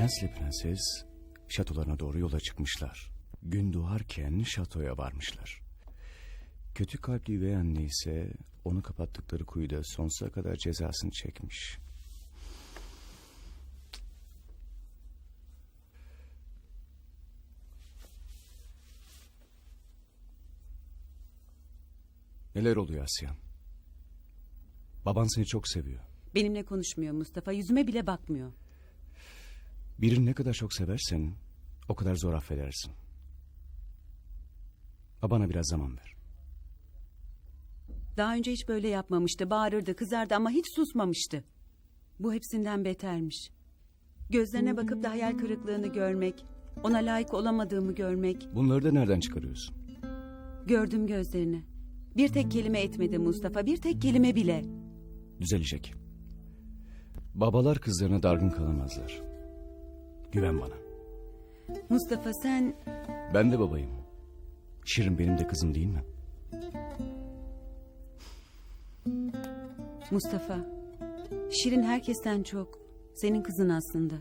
Prensle prenses şatolarına doğru yola çıkmışlar. Gün doğarken şatoya varmışlar. Kötü kalpli üvey anne ise onu kapattıkları kuyuda sonsuza kadar cezasını çekmiş. Neler oluyor Asyan? Baban seni çok seviyor. Benimle konuşmuyor Mustafa. Yüzüme bile bakmıyor. Birini ne kadar çok seversen o kadar zor affedersin. Babana biraz zaman ver. Daha önce hiç böyle yapmamıştı. Bağırırdı, kızardı ama hiç susmamıştı. Bu hepsinden betermiş. Gözlerine bakıp da hayal kırıklığını görmek, ona layık olamadığımı görmek. Bunları da nereden çıkarıyorsun? Gördüm gözlerini. Bir tek kelime etmedi Mustafa, bir tek kelime bile. Düzelecek. Babalar kızlarına dargın kalamazlar. Güven bana. Mustafa sen Ben de babayım. Şirin benim de kızım değil mi? Mustafa. Şirin herkesten çok. Senin kızın aslında.